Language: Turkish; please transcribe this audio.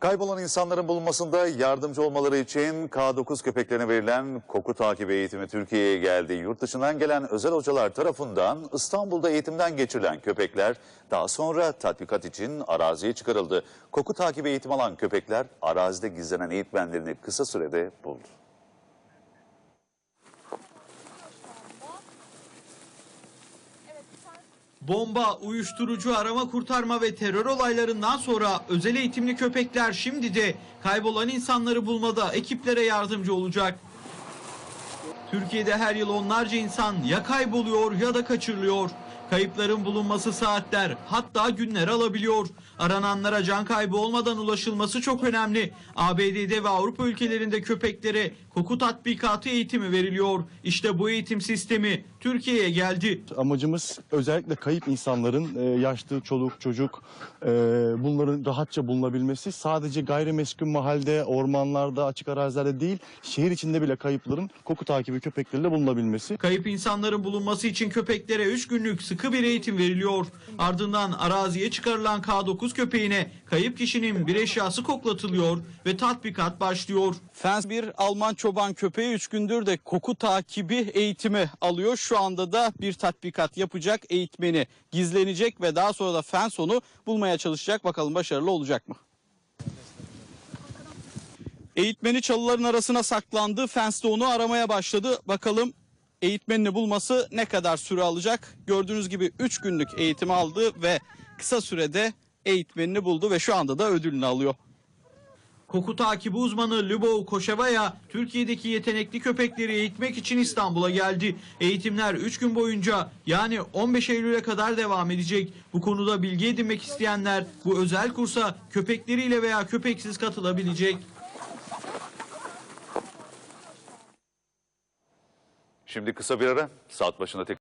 Kaybolan insanların bulunmasında yardımcı olmaları için K9 köpeklerine verilen koku takibi eğitimi Türkiye'ye geldi. Yurt dışından gelen özel hocalar tarafından İstanbul'da eğitimden geçirilen köpekler daha sonra tatbikat için araziye çıkarıldı. Koku takibi eğitim alan köpekler arazide gizlenen eğitmenlerini kısa sürede buldu. Bomba, uyuşturucu arama kurtarma ve terör olaylarından sonra özel eğitimli köpekler şimdi de kaybolan insanları bulmada ekiplere yardımcı olacak. Türkiye'de her yıl onlarca insan ya kayboluyor ya da kaçırılıyor. Kayıpların bulunması saatler hatta günler alabiliyor. Arananlara can kaybı olmadan ulaşılması çok önemli. ABD'de ve Avrupa ülkelerinde köpeklere koku tatbikatı eğitimi veriliyor. İşte bu eğitim sistemi Türkiye'ye geldi. Amacımız özellikle kayıp insanların e, yaşlı çoluk çocuk e, bunların rahatça bulunabilmesi. Sadece gayrimeskun mahalde, ormanlarda, açık arazilerde değil şehir içinde bile kayıpların koku takibi köpekleriyle bulunabilmesi. Kayıp insanların bulunması için köpeklere 3 günlük sıkı bir eğitim veriliyor. Ardından araziye çıkarılan K9 köpeğine kayıp kişinin bir eşyası koklatılıyor ve tatbikat başlıyor. Fens bir Alman çoban köpeği 3 gündür de koku takibi eğitimi alıyor. Şu anda da bir tatbikat yapacak eğitmeni gizlenecek ve daha sonra da Fens onu bulmaya çalışacak. Bakalım başarılı olacak mı? Eğitmeni çalıların arasına saklandı. Fens de onu aramaya başladı. Bakalım eğitmenini bulması ne kadar süre alacak? Gördüğünüz gibi 3 günlük eğitimi aldı ve kısa sürede eğitmenini buldu ve şu anda da ödülünü alıyor. Koku takibi uzmanı Lubov Koşevaya Türkiye'deki yetenekli köpekleri eğitmek için İstanbul'a geldi. Eğitimler 3 gün boyunca yani 15 Eylül'e kadar devam edecek. Bu konuda bilgi edinmek isteyenler bu özel kursa köpekleriyle veya köpeksiz katılabilecek. Şimdi kısa bir ara saat başında tek